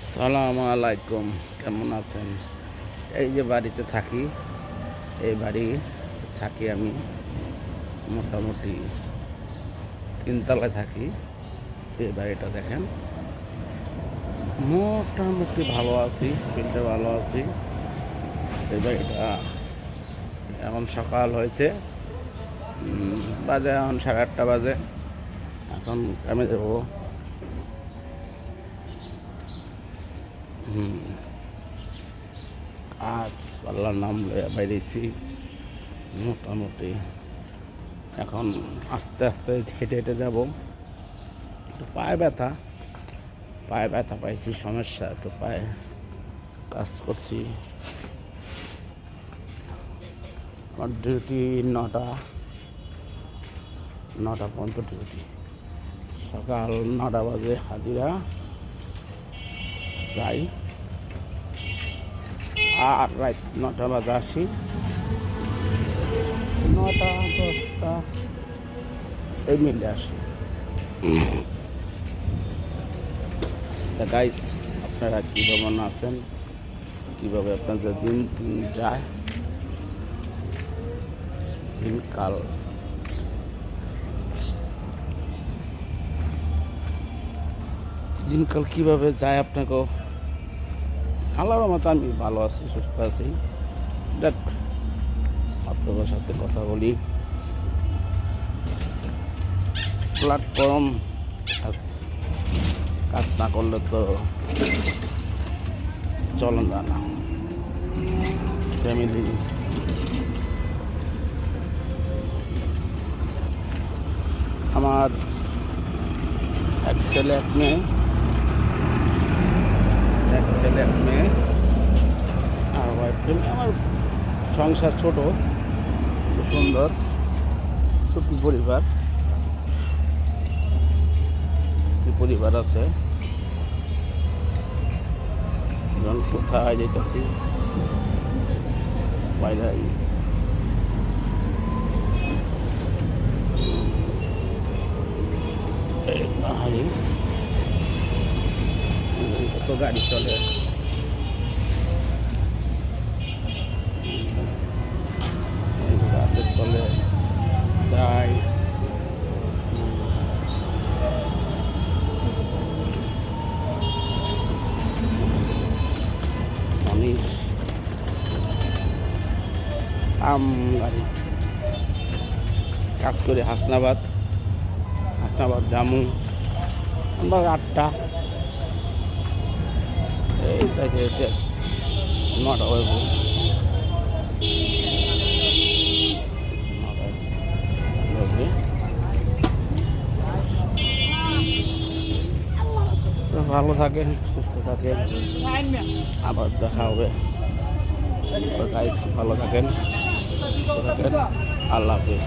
আসসালামু আলাইকুম, কেমন আছেন? এই যে বাড়িতে থাকি, এই বাড়ি থাকি আমি মোটামুটি তিনতলায় থাকি, এই বাড়িটা দেখেন। মোটামুটি ভালো আছি, ফিল্ডে ভালো আছি। এই বাড়িটা এখন সকাল হয়েছে বাজে এখন সাড়ে আটটা বাজে। এখন আমি দেবো আজ আল্লাহর নাম বাইরেছি, মোটামুটি। এখন আস্তে আস্তে হেঁটে হেঁটে যাব। একটু পায়ে ব্যথা। পায়ে ব্যথা পাইছি, সমস্যা, একটু পায়ে কাজ করছি। আমার ডিউটি নটা নটা পর্যন্ত ডিউটি। সকাল নটা বাজে হাজিরা। যাই। আর রাত নটা বাজে আসি নটা, দশটা। এই মিলে আসি। গাইস আপনারা কীভাবে আছেন কীভাবে আপনাদের দিন যায়? দিনকাল। দিনকাল কীভাবে যায় আপনাকেও আল্লাহর মতো আমি ভালো আছি, সুস্থ আছি। দেখ, আপনাদের সাথে কথা বলি। প্ল্যাটফর্ম কাজ না করলে তো চলন না। ফ্যামিলি আমার এক ছেলে, এক মেয়ে। এক ছেলে, এক মেয়ে। আর ওয়াইফ আমার সংসার ছোট সুন্দর, সুখী পরিবার। পরিবার আছে। যখন কোথায় যেতেছি? বাইরে এই কত গাড়ি চলে গাছের তলে যাই আম গাড়ি কাজ করে হাসনাবাদ হাসনাবাদ জামু আমরা আটটা এই থেকে এটা নটা হয়ে ভালো থাকেন সুস্থ থাকেন। আবার দেখা হবে। guys, ভালো থাকেন থাকেন। আল্লাহ হাফিজ।